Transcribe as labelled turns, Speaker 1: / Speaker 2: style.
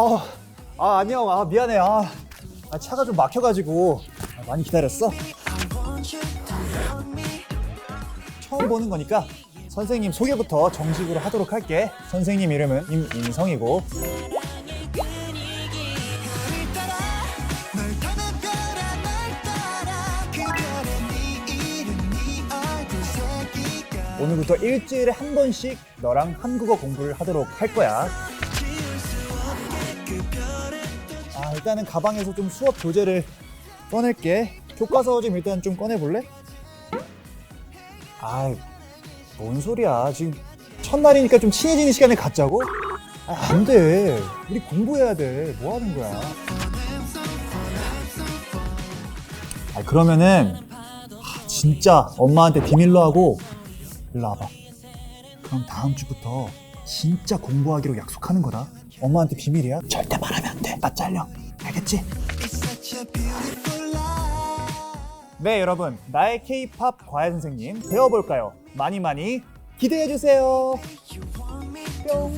Speaker 1: 어, 아 안녕. 아 미안해. 아, 아, 차가 좀 막혀가지고 아, 많이 기다렸어. 처음 보는 거니까 선생님 소개부터 정식으로 하도록 할게. 선생님 이름은 임인성이고 오늘부터 일주일에 한 번씩 너랑 한국어 공부를 하도록 할 거야. 아, 일단은 가방에서 좀 수업 교재를 꺼낼게. 교과서 좀 일단 좀 꺼내볼래? 아이, 뭔 소리야. 지금 첫날이니까 좀 친해지는 시간을 갖자고? 아, 안 돼. 우리 공부해야 돼. 뭐 하는 거야? 아, 그러면은, 아, 진짜 엄마한테 비밀로 하고, 일로 와봐. 그럼 다음 주부터 진짜 공부하기로 약속하는 거다. 엄마한테 비밀이야. 절대 말하면 안 돼. 나 잘려. 알겠지? 네, 여러분. 나의 K-팝 과외 선생님 배워볼까요? 많이 많이 기대해 주세요. 뿅.